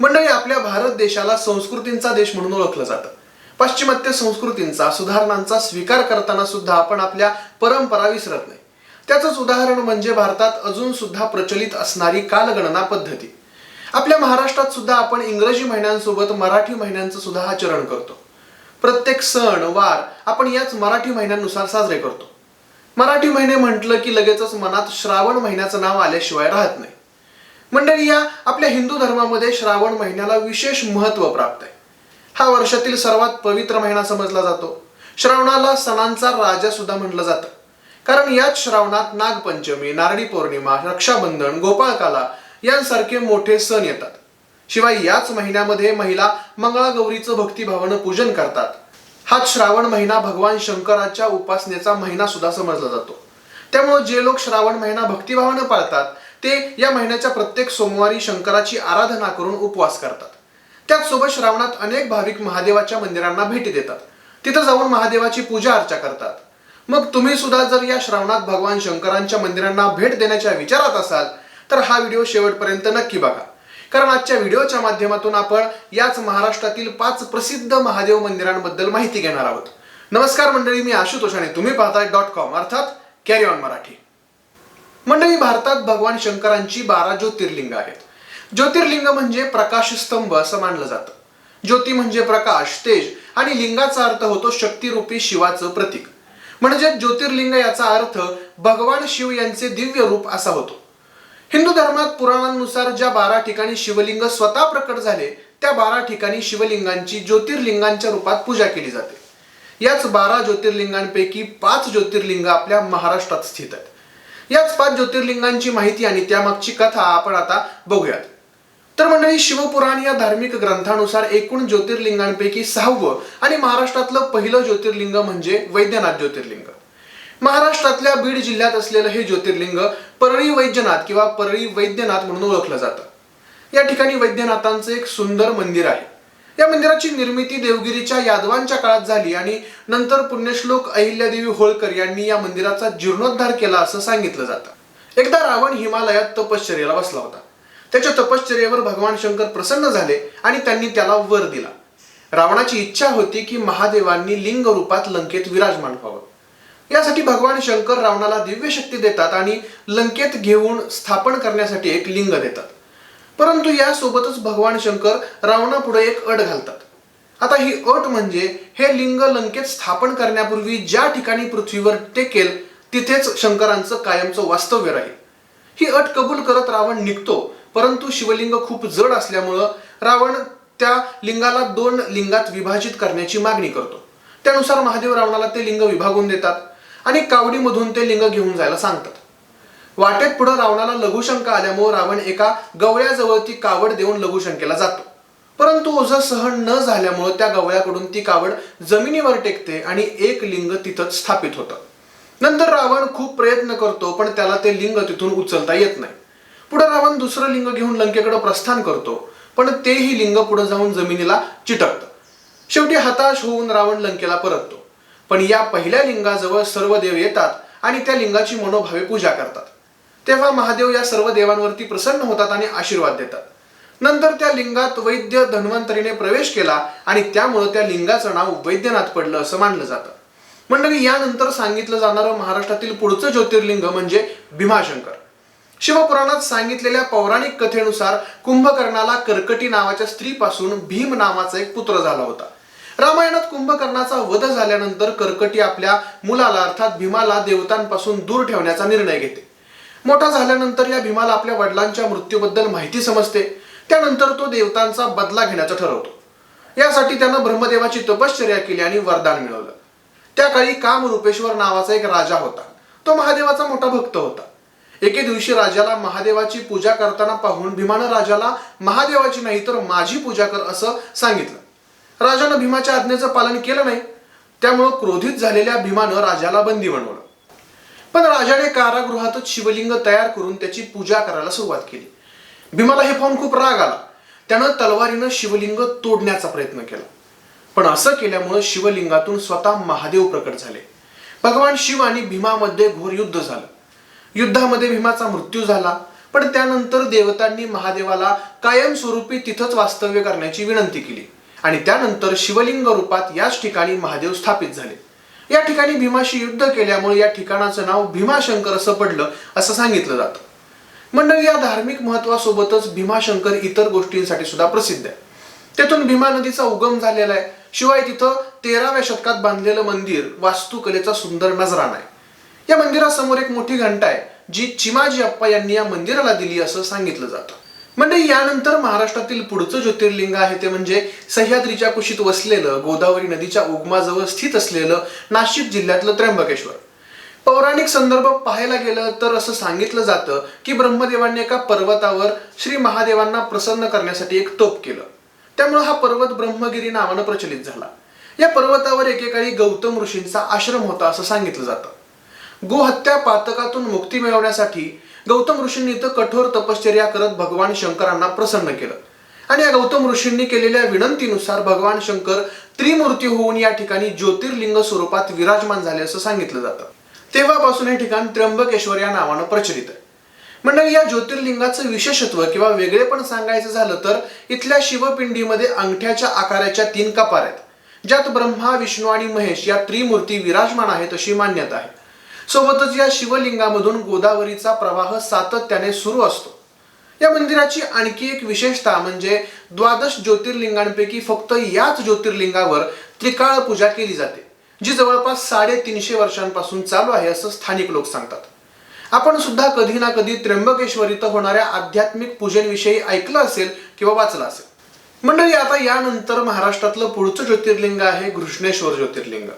मंडळी आपल्या भारत देशाला संस्कृतींचा देश म्हणून ओळखलं जातं. पाश्चिमात्य संस्कृतींचा सुधारणांचा स्वीकार करताना सुद्धा आपण आपल्या परंपरा विसरत नाही. त्याचंच उदाहरण म्हणजे भारतात अजून सुद्धा प्रचलित असणारी कालगणना पद्धती. आपल्या महाराष्ट्रात सुद्धा आपण इंग्रजी महिन्यांसोबत मराठी महिन्यांचं सुद्धा आचरण करतो. प्रत्येक सण वार आपण याच मराठी महिन्यांनुसार साजरे करतो. मराठी महिने म्हटलं की लगेचच मनात श्रावण महिन्याचं नाव आल्याशिवाय राहत नाही. मंडळी या आपल्या हिंदू धर्मामध्ये श्रावण महिन्याला विशेष महत्त्व प्राप्त आहे. हा वर्षातील सर्वात पवित्र महिना समजला जातो. श्रावणाला सणांचा राजा सुद्धा म्हटलं जातं. कारण याच श्रावणात नागपंचमी नारळी पौर्णिमा रक्षाबंधन गोपाळकाला यांसारखे मोठे सण येतात. शिवाय याच महिन्यामध्ये महिला मंगळागौरीचं भक्तिभावानं पूजन करतात. हाच श्रावण महिना भगवान शंकराच्या उपासनेचा महिना सुद्धा समजला जातो. त्यामुळे जे लोक श्रावण महिना भक्तिभावानं पाळतात ते या महिन्याच्या प्रत्येक सोमवारी शंकराची आराधना करून उपवास करतात. त्याचसोबत श्रावणात अनेक भाविक महादेवाच्या मंदिरांना भेटी देतात. तिथं जाऊन महादेवाची पूजा अर्चा करतात. मग तुम्ही सुद्धा जर या श्रावणात भगवान शंकरांच्या मंदिरांना भेट देण्याच्या विचारात असाल तर हा व्हिडिओ शेवटपर्यंत नक्की बघा. कारण आजच्या व्हिडिओच्या माध्यमातून आपण याच महाराष्ट्रातील पाच प्रसिद्ध महादेव मंदिरांबद्दल माहिती घेणार आहोत. नमस्कार मंडळी मी आशुतोष आणि तुम्ही पाहताय डॉट कॉम अर्थात कॅरी ऑन मराठी. मंडळी भारतात भगवान शंकरांची बारा ज्योतिर्लिंग आहेत. ज्योतिर्लिंग म्हणजे प्रकाशस्तंभ असं मानलं जातं. ज्योती म्हणजे प्रकाश तेज आणि लिंगाचा अर्थ होतो शक्तिरूपी शिवाचं प्रतीक. म्हणजे ज्योतिर्लिंग याचा अर्थ भगवान शिव यांचे दिव्य रूप असा होतो. हिंदू धर्मात पुराणांनुसार ज्या बारा ठिकाणी शिवलिंग स्वतः प्रकट झाले त्या बारा ठिकाणी शिवलिंगांची ज्योतिर्लिंगांच्या रूपात पूजा केली जाते. याच बारा ज्योतिर्लिंगांपैकी पाच ज्योतिर्लिंग आपल्या महाराष्ट्रात स्थित आहेत. याच पाच ज्योतिर्लिंगांची माहिती आणि त्यामागची कथा आपण आता बघूयात. तर मंडळी शिवपुराण या धार्मिक ग्रंथानुसार एकूण ज्योतिर्लिंगांपैकी सहावं आणि महाराष्ट्रातलं पहिलं ज्योतिर्लिंग म्हणजे वैद्यनाथ ज्योतिर्लिंग. महाराष्ट्रातल्या बीड जिल्ह्यात असलेलं हे ज्योतिर्लिंग परळी वैद्यनाथ किंवा परळी वैद्यनाथ म्हणून ओळखलं जातं. या ठिकाणी वैद्यनाथांचं एक सुंदर मंदिर आहे. या मंदिराची निर्मिती देवगिरीच्या यादवांच्या काळात झाली आणि नंतर पुण्यश्लोक अहिल्यादेवी होळकर यांनी या मंदिराचा जीर्णोद्धार केला असं सांगितलं जातं. एकदा रावण हिमालयात तपश्चर्याला बसला होता. त्याच्या तपश्चर्येवर भगवान शंकर प्रसन्न झाले आणि त्यांनी त्याला वर दिला. रावणाची इच्छा होती की महादेवांनी लिंग रूपात लंकेत विराजमान व्हावं. यासाठी भगवान शंकर रावणाला दिव्य शक्ती देतात आणि लंकेत घेऊन स्थापन करण्यासाठी एक लिंग देतात. परंतु यासोबतच भगवान शंकर रावणापुढे एक अट घालतात. आता ही अट म्हणजे हे लिंग लंकेत स्थापन करण्यापूर्वी ज्या ठिकाणी पृथ्वीवर टेकेल तिथेच शंकरांचं कायमचं वास्तव्य राहील. ही अट कबूल करत रावण निघतो परंतु शिवलिंग खूप जड असल्यामुळं रावण त्या लिंगाला दोन लिंगात विभाजित करण्याची मागणी करतो. त्यानुसार महादेव रावणाला ते लिंग विभागून देतात आणि कावडीमधून ते लिंग घेऊन जायला सांगतात. वाटेत पुढे रावणाला लघुशंका आल्यामुळे रावण एका गवळ्याजवळ ती कावड देऊन लघुशंकेला जातो. परंतु ओझं सहन न झाल्यामुळे त्या गवळ्याकडून ती कावड जमिनीवर टेकते आणि एक लिंग तिथंच स्थापित होतं. नंतर रावण खूप प्रयत्न करतो पण त्याला ते लिंग तिथून उचलता येत नाही. पुढे रावण दुसरं लिंग घेऊन लंकेकडे प्रस्थान करतो पण तेही लिंग पुढे जाऊन जमिनीला चिटकतं. शेवटी हताश होऊन रावण लंकेला परततो. पण या पहिल्या लिंगाजवळ सर्व देव येतात आणि त्या लिंगाची मनोभावे पूजा करतात. तेव्हा महादेव या सर्व देवांवरती प्रसन्न होतात आणि आशीर्वाद देतात. नंतर त्या लिंगात वैद्य धन्वंतरीने प्रवेश केला आणि त्यामुळं त्या लिंगाचं नाव वैद्यनाथ पडलं असं मानलं जातं. मंडळी यानंतर सांगितलं जाणारं महाराष्ट्रातील पुढचं ज्योतिर्लिंग म्हणजे भीमाशंकर. शिवपुराणात सांगितलेल्या पौराणिक कथेनुसार कुंभकर्णाला कर्कटी नावाच्या स्त्रीपासून भीम नावाचा एक पुत्र झाला होता. रामायणात कुंभकर्णाचा वध झाल्यानंतर कर्कटी आपल्या मुलाला अर्थात भीमाला देवतांपासून दूर ठेवण्याचा निर्णय घेते. मोठा झाल्यानंतर या भीमाला आपल्या वडिलांच्या मृत्यूबद्दल माहिती समजते. त्यानंतर तो देवतांचा बदला घेण्याचं ठरवतो. यासाठी त्यानं ब्रह्मदेवाची तपश्चर्या केली आणि वरदान मिळवलं. त्या काळी रूपेश्वर नावाचा एक राजा होता. तो महादेवाचा मोठा भक्त होता. एके दिवशी राजाला महादेवाची पूजा करताना पाहून भीमानं राजाला महादेवाची नाही तर माझी पूजा कर असं सांगितलं. राजानं भीमाच्या आज्ञेचं पालन केलं नाही. त्यामुळं क्रोधित झालेल्या भीमानं राजाला बंदी बनवलं. पण राजाने कारागृहातच शिवलिंग तयार करून त्याची पूजा करायला सुरुवात केली. भीमाला हे पाहून खूप राग आला. त्यानं तलवारीनं शिवलिंग तोडण्याचा प्रयत्न केला. पण असं केल्यामुळे शिवलिंगातून स्वतः महादेव प्रकट झाले. भगवान शिव आणि भीमामध्ये घोर युद्ध झालं. युद्धामध्ये भीमाचा मृत्यू झाला पण त्यानंतर देवतांनी महादेवाला कायमस्वरूपी तिथंच वास्तव्य करण्याची विनंती केली. आणि त्यानंतर शिवलिंग रूपात याच ठिकाणी महादेव स्थापित झाले. या ठिकाणी भीमाशी युद्ध केल्यामुळे या ठिकाणाचं नाव भीमाशंकर असं पडलं असं सांगितलं जातं. मंडळी या धार्मिक महत्वासोबतच भीमाशंकर इतर गोष्टींसाठी सुद्धा प्रसिद्ध आहे. तेथून भीमा नदीचा उगम झालेला आहे. शिवाय तिथं तेराव्या शतकात बांधलेलं मंदिर वास्तुकलेचा सुंदर नजराणा आहे. या मंदिरासमोर एक मोठी घंटा आहे जी चिमाजी अप्पा यांनी या मंदिराला दिली असं सांगितलं जातं. म्हणजे यानंतर महाराष्ट्रातील पुढचं ज्योतिर्लिंग आहे ते म्हणजे सह्याद्रीच्या कुशीत वसलेलं गोदावरी नदीच्या उगमाजवळ स्थित असलेलं नाशिक जिल्ह्यातलं त्र्यंबकेश्वर. पौराणिक संदर्भ पाहायला गेलं तर असं सांगितलं जातं की ब्रह्मदेवांनी एका पर्वतावर श्री महादेवांना प्रसन्न करण्यासाठी एक तोप केलं. त्यामुळे हा पर्वत ब्रह्मगिरी नावानं प्रचलित झाला. या पर्वतावर एकेकाळी गौतम ऋषींचा आश्रम होता असं सांगितलं जातं. गोहत्या पातकातून मुक्ती मिळवण्यासाठी गौतम ऋषींनी इथं कठोर तपश्चर्या करत भगवान शंकरांना प्रसन्न केलं. आणि या गौतम ऋषींनी केलेल्या विनंतीनुसार भगवान शंकर त्रिमूर्ती होऊन या ठिकाणी ज्योतिर्लिंग स्वरूपात विराजमान झाले असं सांगितलं जातं. तेव्हापासून हे ठिकाण त्र्यंबकेश्वर या नावानं प्रचलित आहे. मंडळी या ज्योतिर्लिंगाचं विशेषत्व किंवा वेगळेपण सांगायचं झालं तर इथल्या शिवपिंडीमध्ये अंगठ्याच्या आकाराच्या तीन कपार आहेत ज्यात ब्रह्मा विष्णू आणि महेश या त्रिमूर्ती विराजमान आहेत अशी मान्यता आहे. सोबतच या शिवलिंगामधून गोदावरीचा प्रवाह सातत्याने सुरू असतो. या मंदिराची आणखी एक विशेषता म्हणजे द्वादश ज्योतिर्लिंगांपैकी फक्त याच ज्योतिर्लिंगावर त्रिकाळ पूजा केली जाते जी जवळपास साडेतीनशे वर्षांपासून चालू आहे असं स्थानिक लोक सांगतात. आपण सुद्धा कधी ना कधी त्र्यंबकेश्वर इथं होणाऱ्या आध्यात्मिक पूजनविषयी ऐकलं असेल किंवा वाचलं असेल. मंडळी आता यानंतर महाराष्ट्रातलं पुढचं ज्योतिर्लिंग आहे घृष्णेश्वर ज्योतिर्लिंग.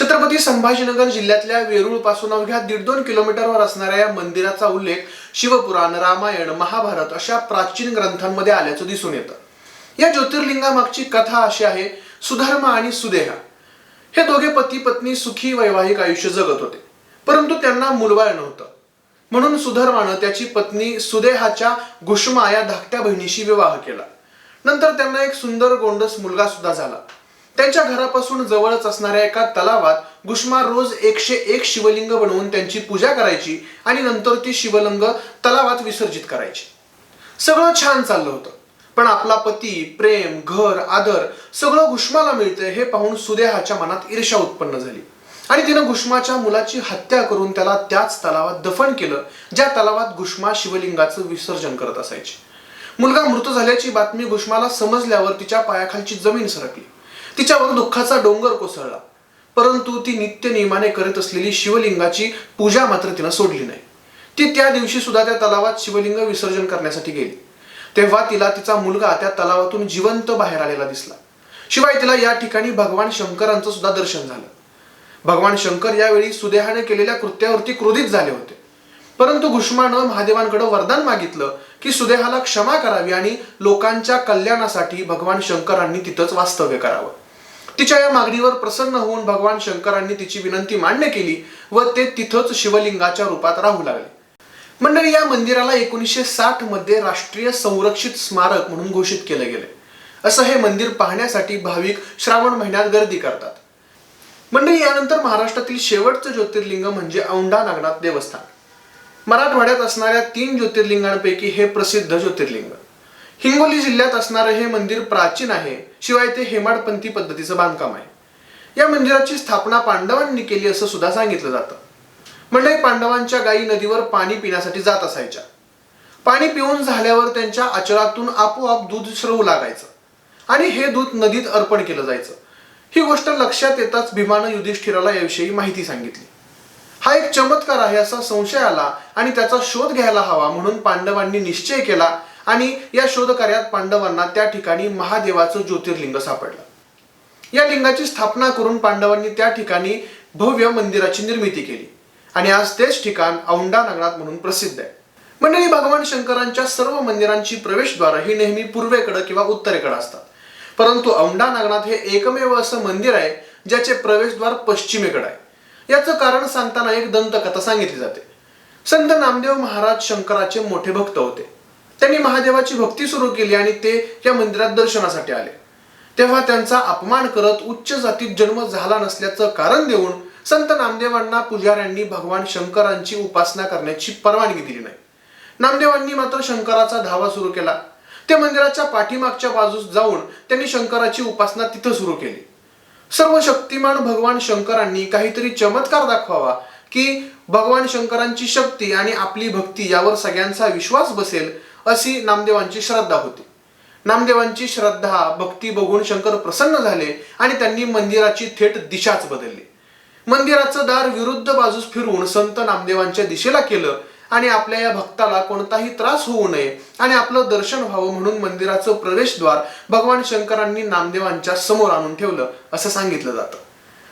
छत्रपती संभाजीनगर जिल्ह्यातल्या वेरूळपासून अवघ्या दीड दोन किलोमीटरवर असणाऱ्या या मंदिराचा उल्लेख शिवपुराण रामायण महाभारत अशा प्राचीन ग्रंथांमध्ये आल्याचं दिसून येतं. या ज्योतिर्लिंगामागची कथा अशी आहे सुधर्म आणि सुदेहा. हे दोघे पती पत्नी सुखी वैवाहिक आयुष्य जगत होते. परंतु त्यांना मुलबाळ नव्हतं. म्हणून सुधर्मानं त्याची पत्नी सुदेहाच्या घुष्मा या धाकट्या बहिणीशी विवाह केला. नंतर त्यांना एक सुंदर गोंडस मुलगा सुद्धा झाला. त्यांच्या घरापासून जवळच असणाऱ्या एका तलावात गुष्मा रोज एकशे एक शिवलिंग बनवून त्यांची पूजा करायची आणि नंतर ती शिवलिंग तलावात विसर्जित करायची. सगळं छान चाललं होतं. पण आपला पती प्रेम घर आदर सगळं घुष्माला मिळतंय हे पाहून सुदेहाच्या मनात ईर्षा उत्पन्न झाली. आणि तिनं घुष्माच्या मुलाची हत्या करून त्याला त्याच तलावात दफन केलं ज्या तलावात घुष्मा शिवलिंगाचं विसर्जन करत असायची. मुलगा मृत झाल्याची बातमी घुष्माला समजल्यावर तिच्या पायाखालची जमीन सरकली. तिच्यावर दुःखाचा डोंगर कोसळला. परंतु ती नित्य नियमाने करत असलेली शिवलिंगाची पूजा मात्र तिनं सोडली नाही. ती त्या दिवशी सुद्धा त्या तलावात शिवलिंग विसर्जन करण्यासाठी गेली. तेव्हा तिला तिचा मुलगा त्या तलावातून जिवंत बाहेर आलेला दिसला. शिवाय तिला या ठिकाणी भगवान शंकरांचं सुद्धा दर्शन झालं. भगवान शंकर यावेळी सुदेहाने केलेल्या कृत्यावरती क्रोधित झाले होते. परंतु घुष्मानं महादेवांकडे वरदान मागितलं की सुदेहाला क्षमा करावी आणि लोकांच्या कल्याणासाठी भगवान शंकरांनी तिथंच वास्तव्य करावं. तिच्या या मागणीवर प्रसन्न होऊन भगवान शंकरांनी तिची विनंती मान्य केली व ते तिथंच शिवलिंगाच्या रूपात राहू लागले. मंडळी या मंदिराला एकोणीसशे साठमध्ये राष्ट्रीय संरक्षित स्मारक म्हणून घोषित केलं गेले असं हे मंदिर पाहण्यासाठी भाविक श्रावण महिन्यात गर्दी करतात. मंडळी यानंतर महाराष्ट्रातील शेवटचं ज्योतिर्लिंग म्हणजे औंढा नागनाथ देवस्थान. मराठवाड्यात असणाऱ्या तीन ज्योतिर्लिंगांपैकी हे प्रसिद्ध ज्योतिर्लिंग. हिंगोली जिल्ह्यात असणारं हे मंदिर प्राचीन आहे. शिवाय ते हेमाडपंथी पद्धतीचं बांधकाम आहे. या मंदिराची स्थापना पांडवांनी केली असं सुद्धा सांगितलं जातं. म्हणजे पांडवांच्या गायी नदीवर पाणी पिण्यासाठी जात असायच्या. पाणी पिऊन झाल्यावर त्यांच्या आचरातून आपोआप दूध श्रवू लागायचं. आणि हे दूध नदीत अर्पण केलं जायचं. ही गोष्ट लक्षात येताच भीमानं युधिष्ठिराला याविषयी माहिती सांगितली. हा एक चमत्कार आहे असा संशय आला आणि त्याचा शोध घ्यायला हवा म्हणून पांडवांनी निश्चय केला आणि या शोधकार्यात पांडवांना त्या ठिकाणी महादेवाचं ज्योतिर्लिंग सापडलं. या लिंगाची स्थापना करून पांडवांनी त्या ठिकाणी भव्य मंदिराची निर्मिती केली. आणि आज तेच ठिकाण औंढा नागनाथ म्हणून प्रसिद्ध आहे. मंडळी भगवान शंकरांच्या सर्व मंदिरांची प्रवेशद्वार ही नेहमी पूर्वेकडे किंवा उत्तरेकडे असतात. परंतु औंढा नागनाथ हे एकमेव असं मंदिर आहे ज्याचे प्रवेशद्वार पश्चिमेकडे आहे. याचं कारण सांगताना एक दंतकथा सांगितली जाते. संत नामदेव महाराज शंकराचे मोठे भक्त होते. त्यांनी महादेवाची भक्ती सुरू केली आणि ते या मंदिरात दर्शनासाठी आले. तेव्हा त्यांचा अपमान करत उच्च जातीत जन्म झाला नसल्याचं कारण देऊन संत नामदेवांना पुजाऱ्यांनी भगवान शंकरांची उपासना करण्याची परवानगी दिली नाही. नामदेवांनी मात्र शंकराचा धावा सुरू केला. ते मंदिराच्या पाठीमागच्या बाजूस जाऊन त्यांनी शंकराची उपासना तिथं सुरू केली. सर्व शक्तिमान भगवान शंकरांनी काहीतरी चमत्कार दाखवावा की भगवान शंकरांची शक्ती आणि आपली भक्ती यावर सगळ्यांचा विश्वास बसेल अशी नामदेवांची श्रद्धा होती. नामदेवांची श्रद्धा भक्ती बघून शंकर प्रसन्न झाले आणि त्यांनी मंदिराची थेट दिशाच बदलली. मंदिराचं दार विरुद्ध बाजूस फिरवून संत नामदेवांच्या दिशेला केलं आणि आपल्या या भक्ताला कोणताही त्रास होऊ नये आणि आपलं दर्शन व्हावं म्हणून मंदिराचं प्रवेशद्वार भगवान शंकरांनी नामदेवांच्या समोर आणून ठेवलं असं सांगितलं जातं.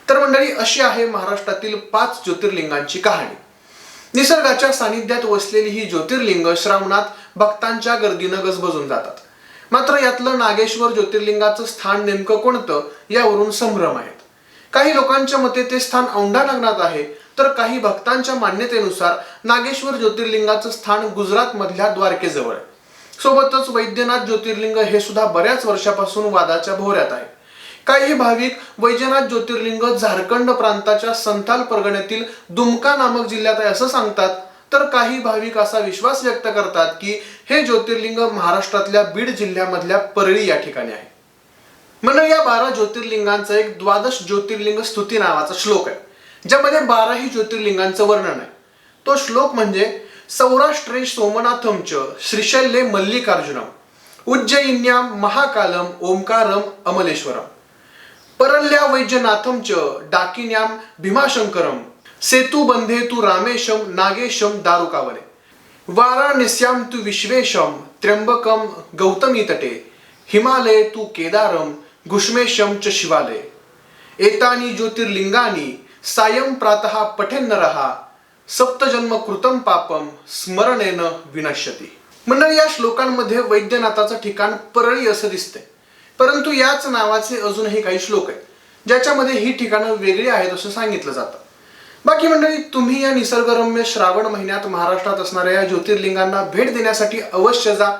तर मंडळी अशी आहे महाराष्ट्रातील पाच ज्योतिर्लिंगांची कहाणी. निसर्गाच्या सानिध्यात वसलेली ही ज्योतिर्लिंग श्रावणात भक्तांच्या गर्दीनं गजबजून जातात. मात्र यातलं नागेश्वर ज्योतिर्लिंगाचं स्थान नेमकं कोणतं यावरून संभ्रम आहेत. काही लोकांच्या मते ते स्थान औंढा नागनाथ आहे तर काही भक्तांच्या मान्यतेनुसार नागेश्वर ज्योतिर्लिंगाचं स्थान गुजरातमधल्या द्वारकेजवळ सोबतच वैद्यनाथ ज्योतिर्लिंग हे सुद्धा बऱ्याच वर्षापासून वादाच्या भोवऱ्यात आहे. काही भाविक वैजनाथ ज्योतिर्लिंग झारखंड प्रांताच्या संथाल परगण्यातील दुमका नामक जिल्ह्यात आहे असं सांगतात. तर काही भाविक असा विश्वास व्यक्त करतात की हे ज्योतिर्लिंग महाराष्ट्रातल्या बीड जिल्ह्यामधल्या परळी या ठिकाणी आहे. म्हणून या बारा ज्योतिर्लिंगांचा एक द्वादश ज्योतिर्लिंग स्तुती नावाचा श्लोक आहे ज्यामध्ये बाराही ज्योतिर्लिंगांचं वर्णन आहे. तो श्लोक म्हणजे सौराष्ट्रे सोमनाथम च श्रीशैल्ये मल्लिकार्जुनम उज्जयिन्याम महाकालम ओंकारम अमलेश्वरम. परल्या वैजनाथम च डाकिन्याम भीमाशंकरम। सेतु बंधे तु रामेशम नागेशम दारुकावरे। वाराणस्याम तु विश्वेशम त्र्यंबकम गौतमी तटे हिमालय तु केदारम घुष्मेशम च शिवालय। एतानी ज्योतिर्लिंगानी सायं प्रातः पठेन्नरः सप्तजन्म कृतं पापम स्मरणेन विनश्यती। मंडळी या श्लोकांमध्ये वैद्यनाथाचं ठिकाण परळी असं दिसतंय। परंतु याच नावाचे अजूनही काही श्लोक आहेत ज्याच्यामध्ये ही ठिकाणं वेगळी आहेत असं सांगितलं जातं. बाकी मंडळी तुम्ही या निसर्गरम्य श्रावण महिन्यात महाराष्ट्रात असणाऱ्या या ज्योतिर्लिंगांना भेट देण्यासाठी अवश्य जा.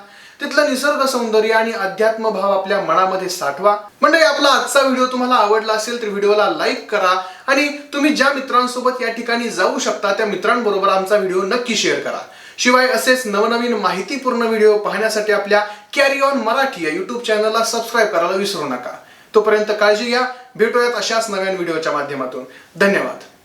तिथलं निसर्ग सौंदर्य आणि अध्यात्म भाव आपल्या मनामध्ये साठवा. मंडळी आपला आजचा व्हिडिओ तुम्हाला आवडला असेल तर व्हिडिओला लाईक करा आणि तुम्ही ज्या मित्रांसोबत या ठिकाणी जाऊ शकता त्या मित्रांबरोबर आमचा व्हिडिओ नक्की शेअर करा. शिवाय असेच नवनवीन माहितीपूर्ण व्हिडिओ पाहण्यासाठी आपल्या कॅरी ऑन मराठी या युट्यूब चॅनलला सबस्क्राईब करायला विसरू नका. तोपर्यंत काळजी घ्या. भेटूयात अशाच नव्या व्हिडिओच्या माध्यमातून. धन्यवाद.